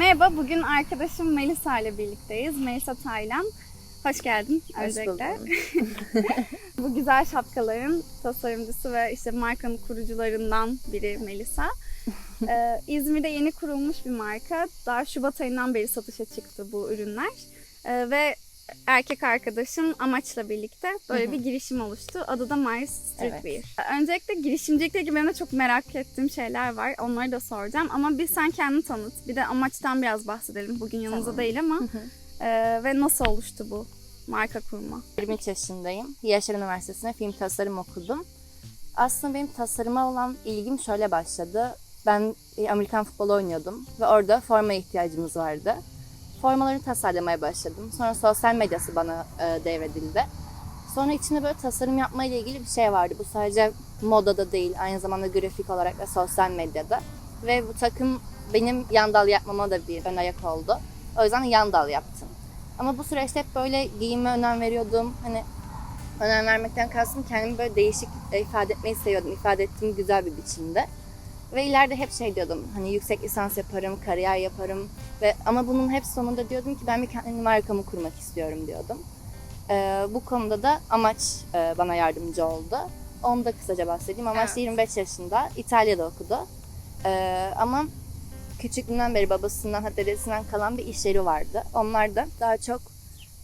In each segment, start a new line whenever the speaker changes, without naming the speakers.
Merhaba, bugün arkadaşım Melisa ile birlikteyiz. Melisa Taylan. Hoş geldin
Hoş
öncelikle. Bu güzel şapkaların tasarımcısı ve işte markanın kurucularından biri Melisa. Ee, İzmir'de yeni kurulmuş bir marka. Daha Şubat ayından beri satışa çıktı bu ürünler. Ee, ve erkek arkadaşım Amaç'la birlikte böyle bir girişim oluştu. Adı da Mars Streetwear. Öncelikle girişimcilikle ilgili benim de çok merak ettiğim şeyler var. Onları da soracağım. Ama bir sen kendini tanıt. Bir de Amaç'tan biraz bahsedelim. Bugün yanımızda
Tamam.
değil ama. Ee, ve nasıl oluştu bu marka kurma?
23 yaşındayım. Yaşar Üniversitesi'nde film tasarım okudum. Aslında benim tasarıma olan ilgim şöyle başladı. Ben e, Amerikan futbolu oynuyordum ve orada forma ihtiyacımız vardı. Formaları tasarlamaya başladım. Sonra sosyal medyası bana e, devredildi. Sonra içinde böyle tasarım yapma ile ilgili bir şey vardı. Bu sadece modada değil, aynı zamanda grafik olarak da sosyal medyada. Ve bu takım benim yan dal yapmama da bir ön ayak oldu. O yüzden yan dal yaptım. Ama bu süreçte hep böyle giyime önem veriyordum. Hani önem vermekten kastım kendimi böyle değişik e, ifade etmeyi seviyordum. İfade ettiğim güzel bir biçimde. Ve ileride hep şey diyordum. Hani yüksek lisans yaparım, kariyer yaparım. Ve ama bunun hep sonunda diyordum ki ben bir kendi markamı kurmak istiyorum diyordum. Ee, bu konuda da Amaç e, bana yardımcı oldu. Onu da kısaca bahsedeyim. Amaç
Evet.
25 yaşında. İtalya'da okudu. Ee, ama küçüklüğünden beri babasından hatta dedesinden kalan bir iş yeri vardı. Onlar da daha çok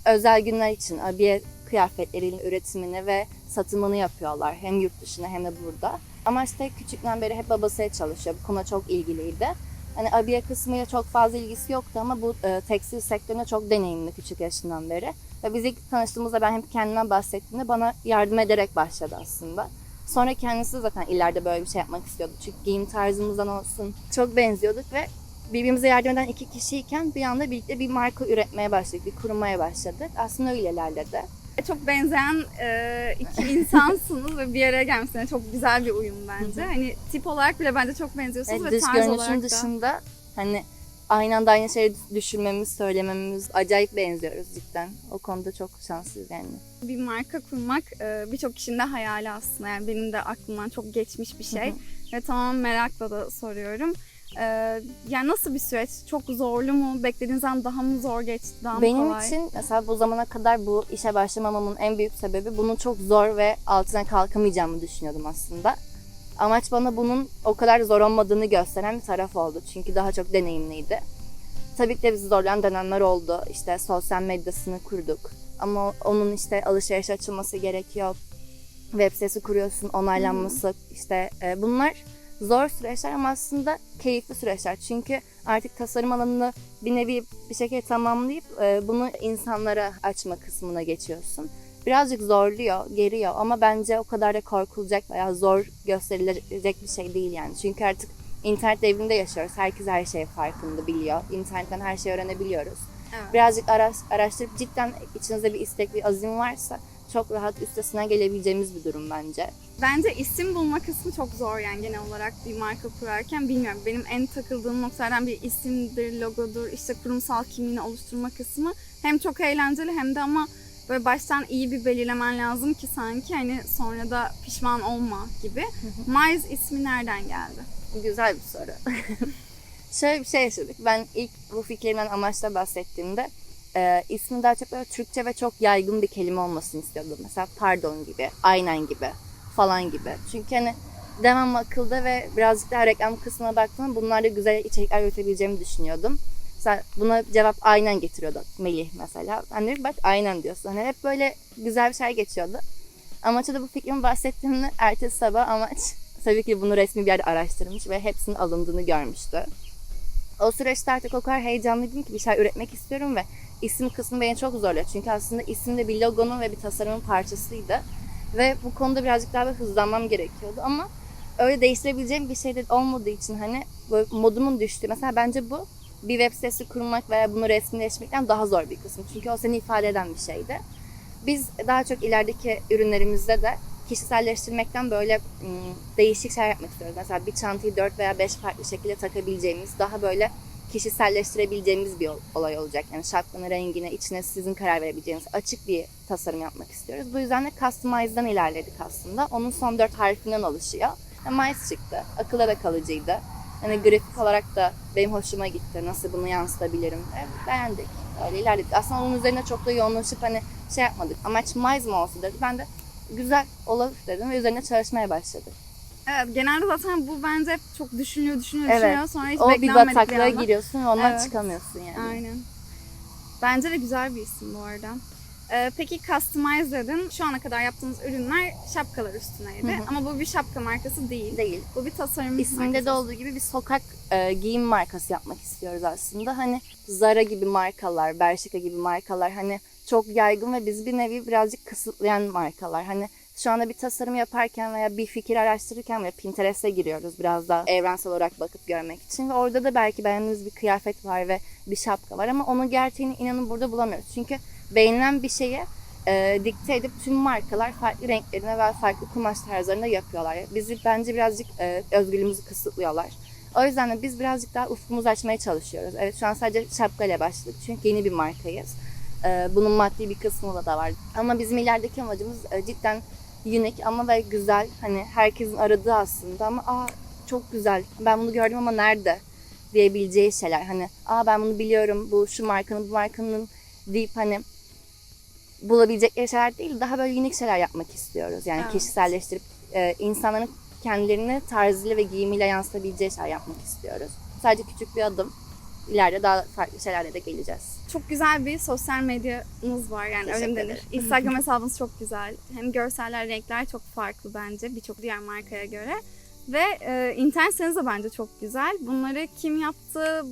özel günler için abiye kıyafetlerinin üretimini ve satımını yapıyorlar. Hem yurt dışında hem de burada. Ama işte küçükten beri hep babasıyla çalışıyor. Bu konuda çok ilgiliydi. Hani abiye kısmıyla çok fazla ilgisi yoktu ama bu e, tekstil sektörüne çok deneyimli küçük yaşından beri. Ve biz ilk tanıştığımızda ben hep kendimden bahsettiğimde bana yardım ederek başladı aslında. Sonra kendisi zaten ileride böyle bir şey yapmak istiyordu. Çünkü giyim tarzımızdan olsun çok benziyorduk ve birbirimize yardım eden iki kişiyken bir anda birlikte bir marka üretmeye başladık, bir kurmaya başladık. Aslında öyle ilerledi.
Çok benzeyen e, iki insansınız ve bir araya gelmişsiniz. Çok güzel bir uyum bence. Hani tip olarak bile bence çok benziyorsunuz
Evet,
ve
dış
tarz
görünüşün
olarak da.
dışında hani aynı anda aynı şeyi düşünmemiz, söylememiz acayip benziyoruz cidden. O konuda çok şanslıyız yani.
Bir marka kurmak e, birçok kişinin de hayali aslında. Yani benim de aklımdan çok geçmiş bir şey. Ve tamam merakla da soruyorum. E, yani nasıl bir süreç? Çok zorlu mu? Beklediğinizden daha mı zor geçti? Daha mı
Benim
kolay?
için mesela bu zamana kadar bu işe başlamamamın en büyük sebebi bunun çok zor ve altına kalkamayacağımı düşünüyordum aslında. Amaç bana bunun o kadar zor olmadığını gösteren bir taraf oldu. Çünkü daha çok deneyimliydi. Tabii ki de bizi zorlayan dönemler oldu. İşte sosyal medyasını kurduk. Ama onun işte alışveriş açılması gerekiyor. Web sitesi kuruyorsun, onaylanması işte e, bunlar zor süreçler ama aslında keyifli süreçler. Çünkü artık tasarım alanını bir nevi bir şekilde tamamlayıp e, bunu insanlara açma kısmına geçiyorsun. Birazcık zorluyor, geriyor ama bence o kadar da korkulacak veya zor gösterilecek bir şey değil yani. Çünkü artık internet devrinde yaşıyoruz. Herkes her şeye farkında biliyor. İnternetten her şeyi öğrenebiliyoruz.
Evet.
Birazcık araş, araştırıp cidden içinizde bir istek, bir azim varsa çok rahat üstesinden gelebileceğimiz bir durum bence.
Bence isim bulma kısmı çok zor yani genel olarak bir marka kurarken bilmiyorum. Benim en takıldığım noktalardan bir isimdir, logodur, işte kurumsal kimliğini oluşturma kısmı. Hem çok eğlenceli hem de ama böyle baştan iyi bir belirlemen lazım ki sanki hani sonra da pişman olma gibi. Miles ismi nereden geldi?
Güzel bir soru. Şöyle bir şey yaşadık. Ben ilk bu fikrimden amaçla bahsettiğimde e, ismin daha çok böyle Türkçe ve çok yaygın bir kelime olmasını istiyordum. Mesela pardon gibi, aynen gibi falan gibi. Çünkü hani devam akılda ve birazcık daha reklam kısmına baktığımda bunlarla güzel içerikler üretebileceğimi düşünüyordum. Mesela buna cevap aynen getiriyordu Melih mesela. Ben dedim bak aynen diyorsun. Hani hep böyle güzel bir şey geçiyordu. Amaç'a da bu fikrimi bahsettiğimde ertesi sabah amaç tabii ki bunu resmi bir yerde araştırmış ve hepsinin alındığını görmüştü. O süreçte artık o kadar heyecanlıydım ki bir şey üretmek istiyorum ve isim kısmı beni çok zorluyor. Çünkü aslında isim de bir logonun ve bir tasarımın parçasıydı. Ve bu konuda birazcık daha böyle hızlanmam gerekiyordu ama öyle değiştirebileceğim bir şey de olmadığı için hani modumun düştü. Mesela bence bu bir web sitesi kurmak veya bunu resmileşmekten daha zor bir kısım. Çünkü o seni ifade eden bir şeydi. Biz daha çok ilerideki ürünlerimizde de kişiselleştirmekten böyle ım, değişik şeyler yapmak istiyoruz. Mesela bir çantayı 4 veya 5 farklı şekilde takabileceğimiz, daha böyle kişiselleştirebileceğimiz bir ol- olay olacak. Yani şapkanın rengine, içine sizin karar verebileceğiniz açık bir tasarım yapmak istiyoruz. Bu yüzden de Customize'dan ilerledik aslında. Onun son 4 harfinden oluşuyor. Mice çıktı. Akıla da kalıcıydı. Hani grafik olarak da benim hoşuma gitti. Nasıl bunu yansıtabilirim. E, beğendik. Öyle ilerledik. Aslında onun üzerine çok da yoğunlaşıp hani şey yapmadık. Amaç Mayıs mı olsun dedi. Ben de güzel olabilir dedim ve üzerine çalışmaya başladık.
Evet genelde zaten bu bence hep çok düşünüyor düşünüyor
Evet.
düşünüyor. Sonra hiç
O bir bataklığa
anda.
giriyorsun ve ondan
Evet.
çıkamıyorsun yani.
Aynen. Bence de güzel bir isim bu arada. Ee, peki customize dedin. Şu ana kadar yaptığınız ürünler şapkalar üstüneydi.
Hı hı.
Ama bu bir şapka markası değil.
Değil.
Bu bir tasarım
İsminde de
markası.
olduğu gibi bir sokak e, giyim markası yapmak istiyoruz aslında. Hani Zara gibi markalar, Bershka gibi markalar hani çok yaygın ve bizi bir nevi birazcık kısıtlayan markalar. Hani şu anda bir tasarım yaparken veya bir fikir araştırırken veya Pinterest'e giriyoruz biraz daha evrensel olarak bakıp görmek için. Ve orada da belki beğendiğimiz bir kıyafet var ve bir şapka var ama onun gerçeğini inanın burada bulamıyoruz. Çünkü beğenilen bir şeye e, dikte edip tüm markalar farklı renklerine ve farklı kumaş tarzlarında yapıyorlar. Bizi bence birazcık e, özgürlüğümüzü kısıtlıyorlar. O yüzden de biz birazcık daha ufkumuzu açmaya çalışıyoruz. Evet şu an sadece şapkayla başladık çünkü yeni bir markayız. E, bunun maddi bir kısmı da, da var. Ama bizim ilerideki amacımız e, cidden unik ama ve güzel. Hani herkesin aradığı aslında ama aa çok güzel. Ben bunu gördüm ama nerede? diyebileceği şeyler. Hani aa ben bunu biliyorum. Bu şu markanın bu markanın deyip hani bulabilecekleri şeyler değil. Daha böyle unik şeyler yapmak istiyoruz. Yani
Evet.
kişiselleştirip e, insanların kendilerini tarzıyla ve giyimiyle yansıtabileceği şeyler yapmak istiyoruz. Sadece küçük bir adım. İleride daha farklı şeylerle de geleceğiz.
Çok güzel bir sosyal medyanız var yani öyle denir? Instagram hesabınız çok güzel. Hem görseller, renkler çok farklı bence birçok diğer markaya göre. Ve e, internet siteniz de bence çok güzel. Bunları kim yaptı?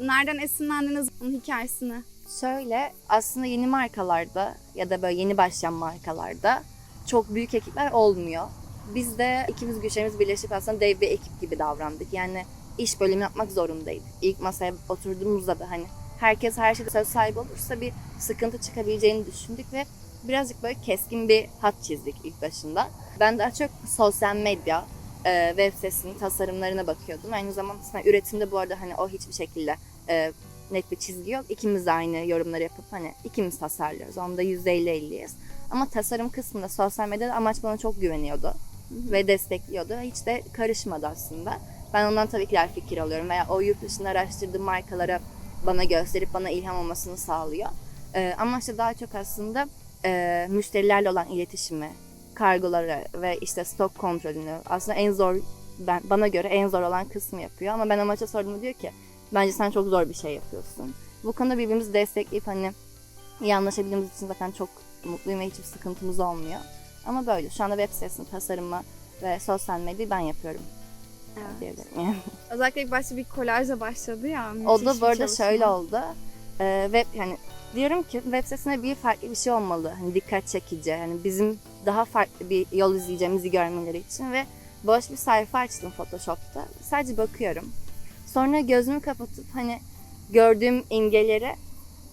Nereden esinlendiniz? Bunun hikayesini.
Şöyle aslında yeni markalarda ya da böyle yeni başlayan markalarda çok büyük ekipler olmuyor. Biz de ikimiz güçlerimiz birleşip aslında dev bir ekip gibi davrandık. Yani iş bölümü yapmak zorundaydık. İlk masaya oturduğumuzda da hani herkes her şeyde söz sahibi olursa bir sıkıntı çıkabileceğini düşündük ve birazcık böyle keskin bir hat çizdik ilk başında. Ben daha çok sosyal medya, e, web sitesinin tasarımlarına bakıyordum. Aynı zamanda aslında üretimde bu arada hani o hiçbir şekilde e, net bir çizgi yok. İkimiz de aynı yorumları yapıp hani ikimiz tasarlıyoruz. Onda %50-50'yiz. Ama tasarım kısmında sosyal medyada amaç bana çok güveniyordu. Ve destekliyordu. Hiç de karışmadı aslında. Ben ondan tabii ki de fikir alıyorum. Veya o yurt dışında araştırdığım markalara bana gösterip bana ilham olmasını sağlıyor. Ee, ama işte daha çok aslında e, müşterilerle olan iletişimi, kargoları ve işte stok kontrolünü aslında en zor ben bana göre en zor olan kısmı yapıyor. Ama ben amaça sorduğumda diyor ki bence sen çok zor bir şey yapıyorsun. Bu konuda birbirimizi destekleyip hani iyi anlaşabildiğimiz için zaten çok mutluyum ve hiçbir sıkıntımız olmuyor. Ama böyle şu anda web sitesinin tasarımı ve sosyal medyayı ben yapıyorum
Evet.
diyebilirim. Yani.
Özellikle ilk başta bir kolajla başladı ya.
O da bu arada
çalışma.
şöyle oldu. Ee, web yani diyorum ki web sitesine bir farklı bir şey olmalı. Hani dikkat çekici. Hani bizim daha farklı bir yol izleyeceğimizi görmeleri için ve boş bir sayfa açtım Photoshop'ta. Sadece bakıyorum. Sonra gözümü kapatıp hani gördüğüm imgeleri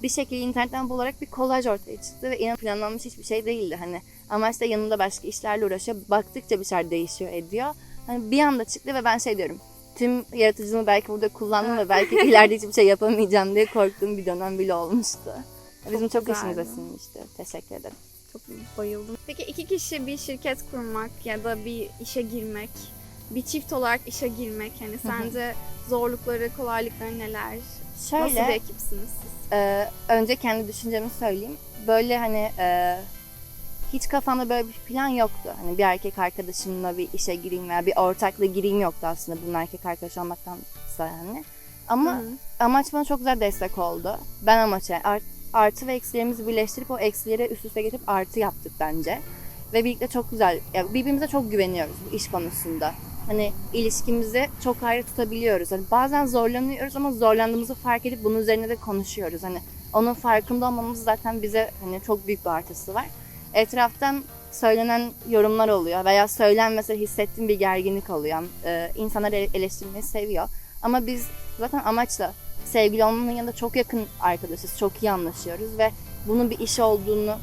bir şekilde internetten bularak bir kolaj ortaya çıktı ve inan planlanmış hiçbir şey değildi. Hani amaç da yanında başka işlerle uğraşıyor. Baktıkça bir şeyler değişiyor ediyor. Hani bir anda çıktı ve ben şey diyorum. Tüm yaratıcılığımı belki burada kullandım ve belki ileride hiçbir şey yapamayacağım diye korktuğum bir dönem bile olmuştu. Bizim çok,
güzeldi.
işimize sinmişti. Teşekkür ederim.
Çok bayıldım. Peki iki kişi bir şirket kurmak ya da bir işe girmek, bir çift olarak işe girmek hani sence zorlukları, kolaylıkları neler? Nasıl bir
Şöyle
ekipsiniz siz?
e, önce kendi düşüncemi söyleyeyim. Böyle hani e, hiç kafamda böyle bir plan yoktu. Hani bir erkek arkadaşımla bir işe gireyim veya bir ortakla gireyim yoktu aslında bunun erkek arkadaş olmaktansa yani. Ama
Hı.
amaç bana çok güzel destek oldu. Ben amaça art- artı ve eksilerimizi birleştirip o eksileri üst üste getirip artı yaptık bence. Ve birlikte çok güzel, ya birbirimize çok güveniyoruz bu iş konusunda. Hani ilişkimizi çok ayrı tutabiliyoruz. Hani bazen zorlanıyoruz ama zorlandığımızı fark edip bunun üzerine de konuşuyoruz. Hani onun farkında olmamız zaten bize hani çok büyük bir artısı var. Etraftan söylenen yorumlar oluyor veya söylenmese hissettiğim bir gerginlik oluyor. Ee, insanlar ele- eleştirmeyi seviyor. Ama biz zaten amaçla sevgili olmanın yanında çok yakın arkadaşız, çok iyi anlaşıyoruz ve bunun bir iş olduğunu,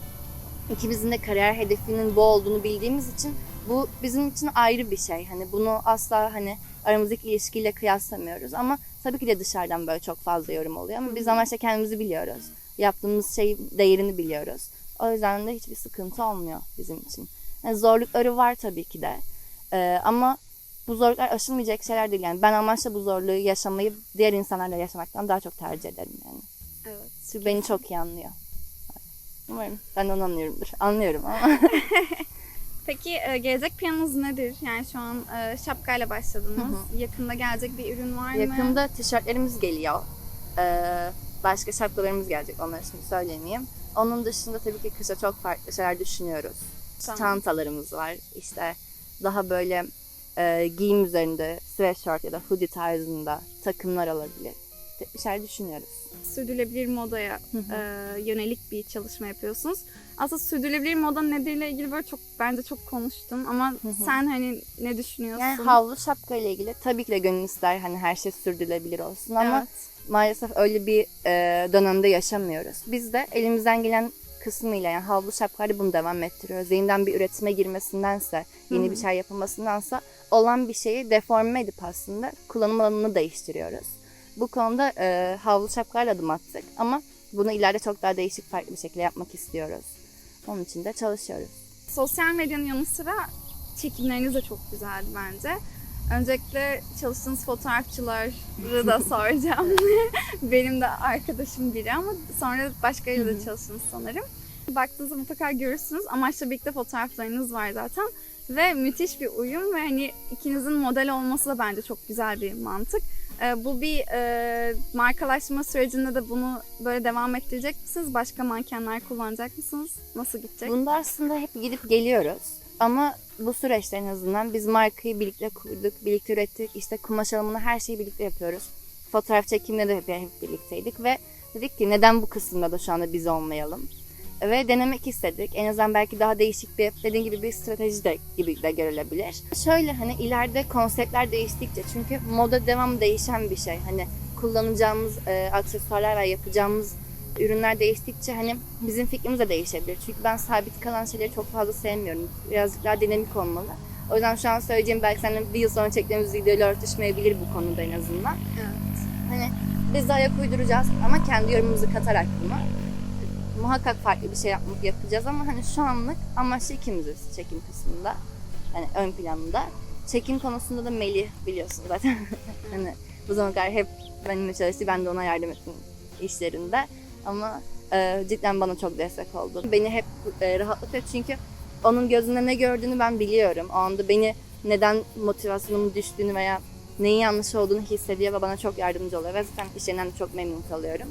ikimizin de kariyer hedefinin bu olduğunu bildiğimiz için bu bizim için ayrı bir şey. Hani bunu asla hani aramızdaki ilişkiyle kıyaslamıyoruz ama tabii ki de dışarıdan böyle çok fazla yorum oluyor ama biz amaçla kendimizi biliyoruz. Yaptığımız şey değerini biliyoruz. O yüzden de hiçbir sıkıntı olmuyor bizim için. Yani zorlukları var tabii ki de. Ee, ama bu zorluklar aşılmayacak şeyler değil. Yani ben amaçla bu zorluğu yaşamayı diğer insanlarla yaşamaktan daha çok tercih ederim yani.
Evet.
Çünkü beni çok iyi anlıyor. Umarım ben onu anlıyorumdur. Anlıyorum ama.
Peki e, gelecek planınız nedir? Yani şu an e, şapkayla başladınız.
Hı
Yakında gelecek bir ürün var mı?
Yakında tişörtlerimiz geliyor. Ee, başka şapkalarımız gelecek. Onları şimdi söylemeyeyim. Onun dışında tabii ki kışa çok farklı şeyler düşünüyoruz.
Tamam.
Çantalarımız var. İşte daha böyle e, giyim üzerinde sweatshirt ya da hoodie tarzında takımlar alabilir. Bir şeyler düşünüyoruz.
sürdürülebilir modaya e, yönelik bir çalışma yapıyorsunuz. Aslında sürdürülebilir moda nedirle ilgili böyle çok bence çok konuştum ama sen hani ne düşünüyorsun?
Yani havlu şapka ile ilgili tabii ki de gönül ister hani her şey sürdürülebilir olsun ama
Evet.
Maalesef öyle bir e, dönemde yaşamıyoruz. Biz de elimizden gelen kısmıyla yani havlu şapkayla bunu devam ettiriyoruz. Yeniden bir üretime girmesindense, yeni
Hı
bir şey yapılmasındansa olan bir şeyi deforme edip aslında kullanım alanını değiştiriyoruz. Bu konuda e, havlu şapkayla adım attık ama bunu ileride çok daha değişik farklı bir şekilde yapmak istiyoruz. Onun için de çalışıyoruz.
Sosyal medyanın yanı sıra çekimleriniz de çok güzeldi bence. Öncelikle çalıştığınız fotoğrafçıları da soracağım. Benim de arkadaşım biri ama sonra da
hı.
çalıştınız sanırım. Baktığınızda mutlaka görürsünüz. Amaçla birlikte fotoğraflarınız var zaten. Ve müthiş bir uyum ve hani ikinizin model olması da bence çok güzel bir mantık. Ee, bu bir e, markalaşma sürecinde de bunu böyle devam ettirecek misiniz? Başka mankenler kullanacak mısınız? Nasıl gidecek?
Bunda aslında hep gidip geliyoruz. Ama bu süreçte en azından biz markayı birlikte kurduk, birlikte ürettik. İşte kumaş alımını her şeyi birlikte yapıyoruz. Fotoğraf çekiminde de hep, birlikteydik ve dedik ki neden bu kısımda da şu anda biz olmayalım? Ve denemek istedik. En azından belki daha değişik bir, dediğim gibi bir strateji de gibi de görülebilir. Şöyle hani ileride konseptler değiştikçe çünkü moda devam değişen bir şey. Hani kullanacağımız e, aksesuarlar ve yapacağımız ürünler değiştikçe hani bizim fikrimiz de değişebilir. Çünkü ben sabit kalan şeyleri çok fazla sevmiyorum. Birazcık daha dinamik olmalı. O yüzden şu an söyleyeceğim belki seninle bir yıl sonra çektiğimiz videoyla örtüşmeyebilir bu konuda en azından.
Evet.
Hani biz de ayak uyduracağız ama kendi yorumumuzu katarak buna. Muhakkak farklı bir şey yapmak yapacağız ama hani şu anlık amaçlı ikimiziz çekim kısmında. Hani ön planında. Çekim konusunda da Melih biliyorsun zaten. hani bu zamana kadar hep benimle çalıştı. Ben de ona yardım ettim işlerinde. Ama e, cidden bana çok destek oldu. Beni hep e, rahatlatıyor çünkü onun gözünde ne gördüğünü ben biliyorum. O anda beni neden motivasyonumun düştüğünü veya neyin yanlış olduğunu hissediyor ve bana çok yardımcı oluyor. Ve zaten işlerinden de çok memnun kalıyorum.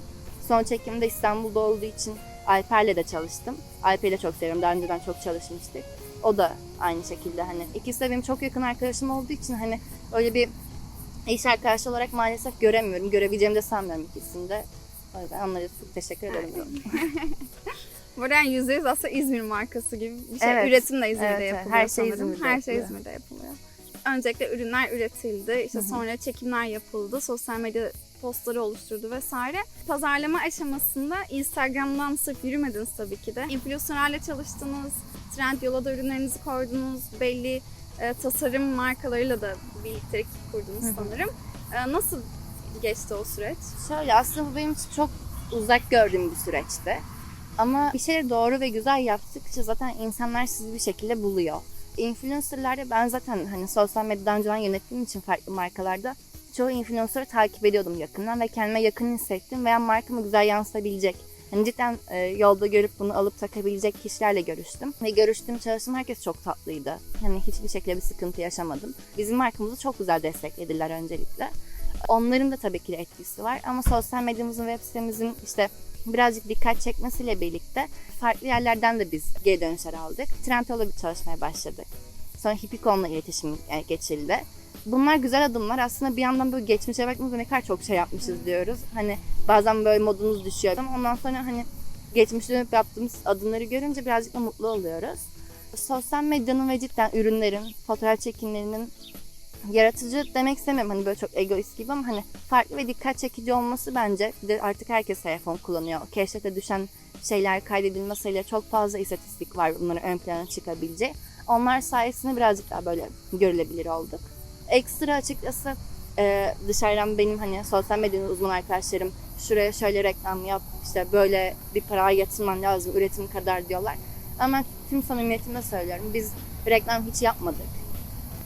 Son çekimde İstanbul'da olduğu için Alper'le de çalıştım. Alper'i de çok seviyorum. Daha önceden çok çalışmıştık. O da aynı şekilde hani ikisi de benim çok yakın arkadaşım olduğu için hani öyle bir iş arkadaşı olarak maalesef göremiyorum. Görebileceğimi de sanmıyorum ikisini de. O yüzden onlara çok teşekkür ederim.
Bu arada yani %100 aslında İzmir markası gibi bir şey.
Evet.
Üretim de İzmir'de
Evet, evet.
yapılıyor
Her şey
sanırım.
İzmir'de
Her şey
yapılıyor.
İzmir'de yapılıyor. Öncelikle ürünler üretildi. işte
Hı hı.
sonra çekimler yapıldı. Sosyal medya postları oluşturdu vesaire. Pazarlama aşamasında Instagram'dan sırf yürümediniz tabii ki de. Influencerlarla çalıştınız. Trendyol'a da ürünlerinizi koydunuz. Belli e, tasarım markalarıyla da birliktelik kurdunuz sanırım. E, nasıl geçti o süreç?
Şöyle aslında bu benim için çok uzak gördüğüm bir süreçti. Ama bir şeyleri doğru ve güzel yaptıkça zaten insanlar sizi bir şekilde buluyor. Influencerlarda ben zaten hani sosyal medyadan önceden yönettiğim için farklı markalarda çoğu influencer'ı takip ediyordum yakından ve kendime yakın hissettim veya markamı güzel yansıtabilecek. Hani cidden e, yolda görüp bunu alıp takabilecek kişilerle görüştüm. Ve görüştüğüm çalıştığım herkes çok tatlıydı. Hani hiçbir şekilde bir sıkıntı yaşamadım. Bizim markamızı çok güzel desteklediler öncelikle. Onların da tabii ki de etkisi var ama sosyal medyamızın, web sitemizin işte birazcık dikkat çekmesiyle birlikte farklı yerlerden de biz geri dönüşler aldık. Trendyol'la bir çalışmaya başladık. Sonra Hippicon'la iletişim e, geçildi. Bunlar güzel adımlar. Aslında bir yandan böyle geçmişe baktığımızda ne kadar çok şey yapmışız diyoruz. Hani bazen böyle modumuz düşüyor ama ondan sonra hani geçmişte dönüp yaptığımız adımları görünce birazcık da mutlu oluyoruz. Sosyal medyanın ve cidden ürünlerin, fotoğraf çekimlerinin yaratıcı demek istemiyorum hani böyle çok egoist gibi ama hani farklı ve dikkat çekici olması bence de artık herkes telefon kullanıyor. Keşfete düşen şeyler kaydedilme çok fazla istatistik var bunların ön plana çıkabileceği. Onlar sayesinde birazcık daha böyle görülebilir olduk. Ekstra açıkçası e, dışarıdan benim hani sosyal medyanın uzman arkadaşlarım şuraya şöyle reklam yap işte böyle bir para yatırman lazım üretim kadar diyorlar. Ama tüm samimiyetimle söylüyorum biz reklam hiç yapmadık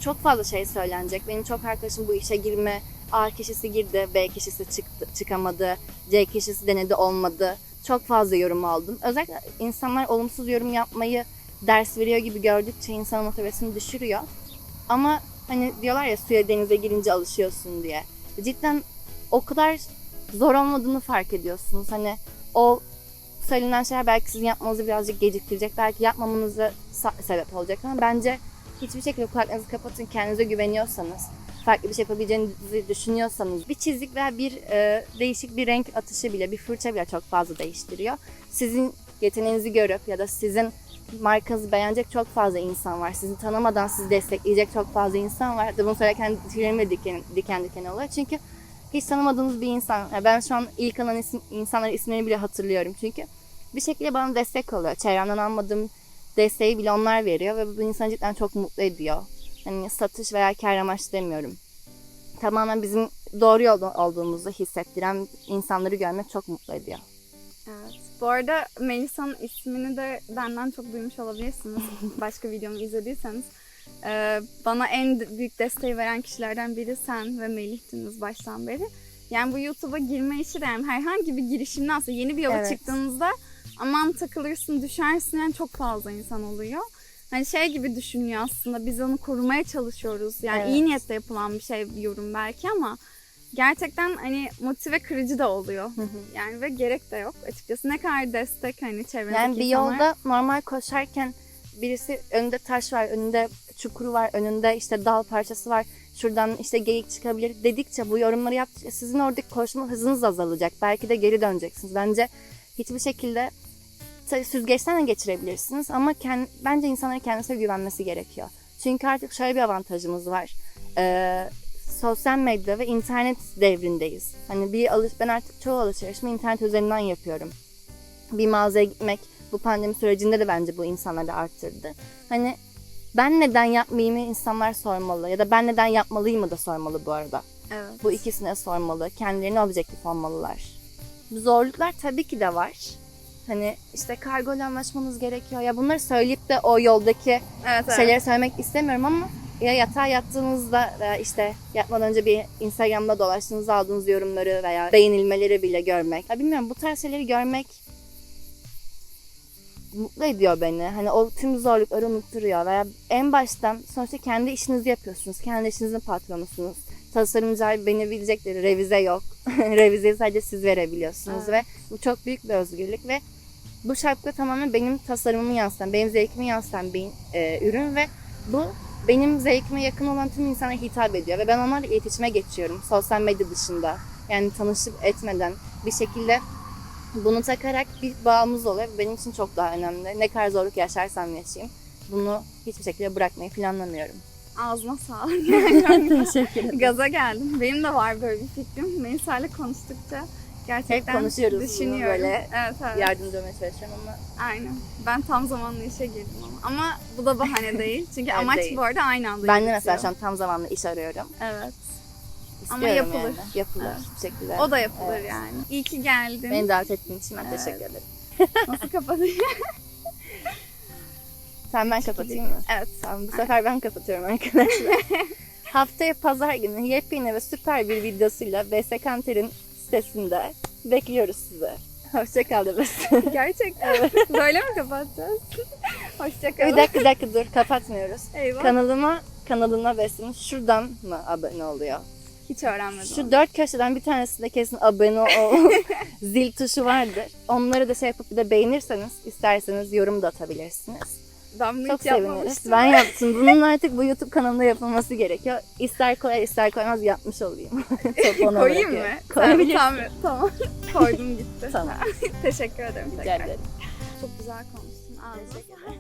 çok fazla şey söylenecek. Benim çok arkadaşım bu işe girme, A kişisi girdi, B kişisi çıktı, çıkamadı, C kişisi denedi olmadı. Çok fazla yorum aldım. Özellikle insanlar olumsuz yorum yapmayı ders veriyor gibi gördükçe insanın motivasyonu düşürüyor. Ama hani diyorlar ya suya denize girince alışıyorsun diye. Cidden o kadar zor olmadığını fark ediyorsunuz. Hani o söylenen şeyler belki sizin yapmanızı birazcık geciktirecek. Belki yapmamanıza sa- sebep olacak ama bence hiçbir şekilde kulaklarınızı kapatın. Kendinize güveniyorsanız, farklı bir şey yapabileceğinizi düşünüyorsanız bir çizik veya bir e, değişik bir renk atışı bile, bir fırça bile çok fazla değiştiriyor. Sizin yeteneğinizi görüp ya da sizin markanızı beğenecek çok fazla insan var. Sizi tanımadan sizi destekleyecek çok fazla insan var. Hatta bunu söylerken tüylerim de diken, diken diken oluyor. Çünkü hiç tanımadığınız bir insan. yani ben şu an ilk alan isim, insanların isimlerini bile hatırlıyorum. Çünkü bir şekilde bana destek oluyor. Çevremden almadığım desteği bile onlar veriyor ve bu insanı cidden çok mutlu ediyor. Hani satış veya kar amaçlı demiyorum. Tamamen bizim doğru yolda olduğumuzu hissettiren insanları görmek çok mutlu ediyor.
Evet. Bu arada Melisa'nın ismini de benden çok duymuş olabilirsiniz. Başka videomu izlediyseniz. Ee, bana en büyük desteği veren kişilerden biri sen ve Melih'tiniz baştan beri. Yani bu YouTube'a girme işi de yani herhangi bir girişimden aslında yeni bir yola
Evet.
çıktığınızda aman takılırsın düşersin yani çok fazla insan oluyor. Hani şey gibi düşünüyor aslında biz onu korumaya çalışıyoruz. Yani
Evet.
iyi niyetle yapılan bir şey bir yorum belki ama gerçekten hani motive kırıcı da oluyor. Yani ve gerek de yok açıkçası. Ne kadar destek hani çevrenizdeki
Yani bir
insanlar-
yolda normal koşarken birisi önünde taş var, önünde çukuru var, önünde işte dal parçası var. Şuradan işte geyik çıkabilir dedikçe bu yorumları yaptıkça sizin oradaki koşma hızınız azalacak. Belki de geri döneceksiniz. Bence hiçbir şekilde tabii süzgeçten de geçirebilirsiniz ama kend, bence insanların kendisine güvenmesi gerekiyor. Çünkü artık şöyle bir avantajımız var. Ee, sosyal medya ve internet devrindeyiz. Hani bir alış ben artık çoğu alışverişimi internet üzerinden yapıyorum bir mağazaya gitmek bu pandemi sürecinde de bence bu insanları arttırdı. Hani ben neden yapmayayım insanlar sormalı ya da ben neden yapmalıyımı da sormalı bu arada.
Evet.
Bu ikisine sormalı. Kendilerine objektif olmalılar. Zorluklar tabii ki de var. Hani işte kargoyla anlaşmanız gerekiyor. Ya bunları söyleyip de o yoldaki
Evet, evet.
şeyleri söylemek istemiyorum ama ya yatağa yattığınızda veya işte yatmadan önce bir Instagram'da dolaştığınızda aldığınız yorumları veya beğenilmeleri bile görmek. Ya bilmiyorum bu tarz şeyleri görmek mutlu ediyor beni. Hani o tüm zorlukları unutturuyor veya en baştan sonuçta kendi işinizi yapıyorsunuz. Kendi işinizin patronusunuz. Tasarımcılar beni bilecekleri revize yok. Revizeyi sadece siz verebiliyorsunuz
Evet.
ve bu çok büyük bir özgürlük ve bu şapka tamamen benim tasarımımı yansıtan, benim zevkimi yansıtan bir e, ürün ve bu benim zevkime yakın olan tüm insanlara hitap ediyor ve ben onlarla iletişime geçiyorum sosyal medya dışında. Yani tanışıp etmeden bir şekilde bunu takarak bir bağımız oluyor benim için çok daha önemli. Ne kadar zorluk yaşarsam yaşayayım bunu hiçbir şekilde bırakmayı planlamıyorum.
Ağzına sağlık.
Teşekkür ederim.
Gaza geldim. Benim de var böyle bir fikrim. Melisa'yla konuştukça gerçekten
Hep konuşuyoruz bunu
düşünüyorum.
böyle.
Evet evet.
Yardımcı olmaya çalışıyorum ama
Aynen. Ben tam zamanlı işe girdim ama. Ama bu da bahane değil. Çünkü
Evet,
amaç
değil.
bu arada aynı anda
ben de mesela şu an tam zamanlı iş arıyorum.
Evet.
İstiyorum
yapılır.
Yani. Yapılır
Evet.
bir şekilde.
O da yapılır
Evet.
yani. İyi ki geldin.
Beni davet ettiğin için ben
Evet.
teşekkür ederim.
Nasıl kapatayım?
Sen ben kapatayım mı?
evet.
Tamam bu sefer ben kapatıyorum arkadaşlar. Haftaya pazar günü yepyeni ve süper bir videosuyla BS Kanter'in sitesinde bekliyoruz sizi. Hoşçakal Debes.
Gerçekten. Böyle mi kapatacağız? Hoşçakalın.
bir dakika bir dakika dur kapatmıyoruz.
Eyvah.
Kanalıma kanalına Bes'in şuradan mı abone oluyor?
Hiç öğrenmedim.
Şu dört köşeden bir tanesinde kesin abone ol zil tuşu vardır. Onları da şey yapıp bir de beğenirseniz isterseniz yorum da atabilirsiniz.
Ben bunu
Çok
hiç
seviniriz.
yapmamıştım.
Ben yaptım. Bunun artık bu YouTube kanalında yapılması gerekiyor. İster koyar ister koymaz yapmış olayım. Ona
Koyayım mı?
bırakıyorum. Koyabilirsin.
tamam. tamam. Koydum gitti.
Tamam.
Teşekkür ederim
Rica
tekrar.
ederim.
Çok güzel konuştun. Ağzına sağlık.